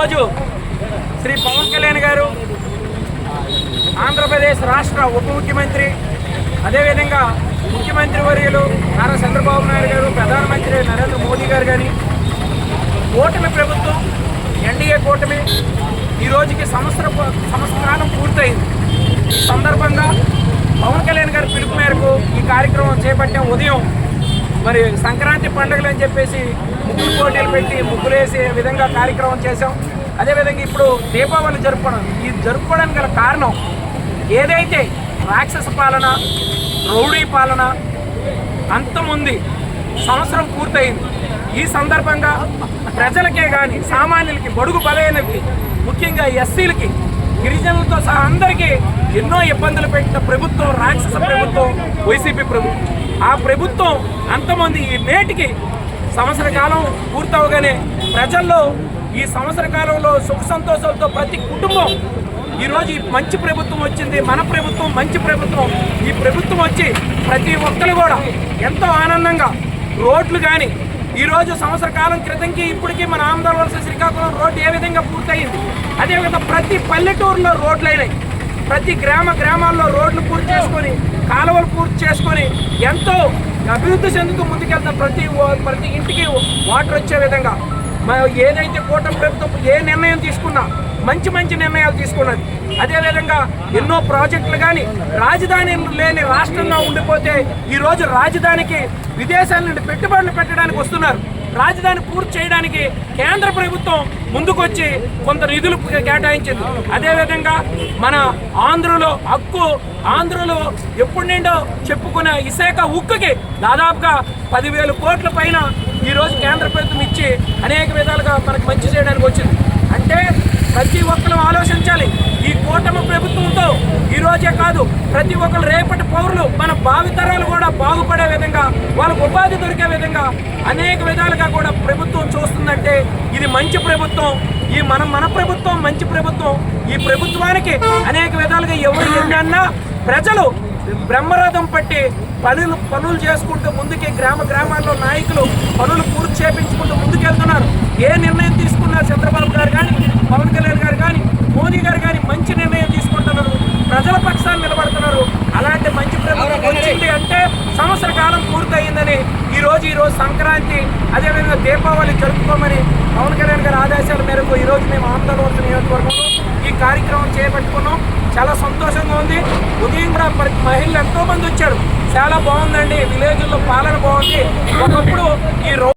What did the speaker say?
ఈరోజు శ్రీ పవన్ కళ్యాణ్ గారు ఆంధ్రప్రదేశ్ రాష్ట్ర ఉప ముఖ్యమంత్రి అదేవిధంగా ముఖ్యమంత్రి వర్యులు నారా చంద్రబాబు నాయుడు గారు ప్రధానమంత్రి నరేంద్ర మోదీ గారు కానీ కూటమి ప్రభుత్వం ఎన్డీఏ కూటమి ఈ రోజుకి సంవత్సర సంవత్సరాలం పూర్తయింది. ఈ సందర్భంగా పవన్ కళ్యాణ్ గారి పిలుపు మేరకు ఈ కార్యక్రమం చేపట్టే ఉదయం మరి సంక్రాంతి పండుగలు అని చెప్పేసి ముగ్గులు పోటీలు పెట్టి ముగ్గులు వేసే విధంగా కార్యక్రమం చేశాం. అదేవిధంగా ఇప్పుడు దీపావళి జరుపుకోవడం ఈ జరుపుకోవడానికి గల కారణం ఏదైతే రాక్షస పాలన రౌడీ పాలన అంతముంది సంవత్సరం పూర్తయింది. ఈ సందర్భంగా ప్రజలకే కానీ సామాన్యులకి బడుగు బలైనకి ముఖ్యంగా ఎస్సీలకి గిరిజనులతో సహా అందరికీ ఎన్నో ఇబ్బందులు పెట్టిన ప్రభుత్వం రాక్షస ప్రభుత్వం వైసీపీ ప్రభుత్వం. ఆ ప్రభుత్వం అంతమంది ఈ నేటికి సంవత్సర కాలం పూర్తవగానే ప్రజల్లో ఈ సంవత్సర కాలంలో సుఖ సంతోషాలతో ప్రతి కుటుంబం ఈరోజు ఈ మంచి ప్రభుత్వం వచ్చింది మన ప్రభుత్వం మంచి ప్రభుత్వం. ఈ ప్రభుత్వం వచ్చి ప్రతి ఒక్కరు కూడా ఎంతో ఆనందంగా రోడ్లు కానీ ఈరోజు సంవత్సర కాలం క్రితంకి ఇప్పటికీ మన ఆంధ్ర వలస శ్రీకాకుళం రోడ్డు ఏ విధంగా పూర్తయింది? అదేవిధంగా ప్రతి పల్లెటూరులో రోడ్లు అయినాయి ప్రతి గ్రామ గ్రామాల్లో రోడ్లు పూర్తి చేసుకొని కాలువలు పూర్తి చేసుకొని ఎంతో అభివృద్ధి చెందుతూ ముందుకెళ్తున్న ప్రతి ప్రతి ఇంటికి వాటర్ వచ్చే విధంగా. ఏదైతే కూటమి ప్రభుత్వం ఏ నిర్ణయం తీసుకున్నా మంచి మంచి నిర్ణయాలు తీసుకున్నది. అదేవిధంగా ఎన్నో ప్రాజెక్టులు కానీ రాజధాని లేని రాష్ట్రంలో ఉండిపోతే ఈరోజు రాజధానికి విదేశాల నుండి పెట్టుబడులు పెట్టడానికి వస్తున్నారు. రాజధాని పూర్తి చేయడానికి కేంద్ర ప్రభుత్వం ముందుకొచ్చి కొంత నిధులు కేటాయించింది. అదేవిధంగా మన ఆంధ్రలో హక్కు ఆంధ్రలో ఎప్పుడు నిండో చెప్పుకునే ఇసేక ఉక్కుకి దాదాపుగా పదివేల కోట్ల పైన ఈరోజు కేంద్ర ప్రభుత్వం ఇచ్చి అనేక విధాలుగా మనకు మంచి చేయడానికి వచ్చింది. అంటే ప్రతి ఒక్కరూ ఆలోచించాలి. ఈ కోట రోజే కాదు ప్రతి ఒక్కరు రేపటి పౌరులు మన భావితరాలు కూడా బాగుపడే విధంగా వాళ్ళకు ఉపాధి దొరికే విధంగా అనేక విధాలుగా కూడా ప్రభుత్వం చూస్తుందంటే ఇది మంచి ప్రభుత్వం. ఈ మన మన ప్రభుత్వం మంచి ప్రభుత్వం. ఈ ప్రభుత్వానికి అనేక విధాలుగా ఎవరు ఏంటన్నా ప్రజలు బ్రహ్మరథం పట్టి పనులు పనులు చేసుకుంటూ ముందుకే గ్రామ గ్రామాల్లో నాయకులు పనులు పూర్తి చేపించుకుంటూ ముందుకెళ్తున్నారు. ఏ నిర్ణయం తీసుకున్నారు చంద్రబాబు గారు కానీ పవన్ కళ్యాణ్ గారు కానీ మోదీ గారు కానీ మంచి నిర్ణయం తీసుకుంటున్నారు ప్రజల పక్షాన్ని నిలబడుతున్నారు అలాంటి మంచి ప్రభుత్వం వచ్చింది అంటే సంవత్సర కాలం పూర్తయిందని ఈ రోజు ఈ రోజు సంక్రాంతి అదేవిధంగా దీపావళి జరుపుకోమని పవన్ కళ్యాణ్ గారి ఆదేశాల మేరకు ఈ రోజు మేము ఆంధ్రప్రదేశ్ నియోజకవర్గంలో ఈ కార్యక్రమం చేపట్టుకున్నాం. చాలా సంతోషంగా ఉంది. ఉదయం కూడా ప్రతి మహిళలు ఎంతో మంది వచ్చారు. చాలా బాగుందండి. విలేజ్లో పాలన బాగుంది. ఒకప్పుడు ఈ రో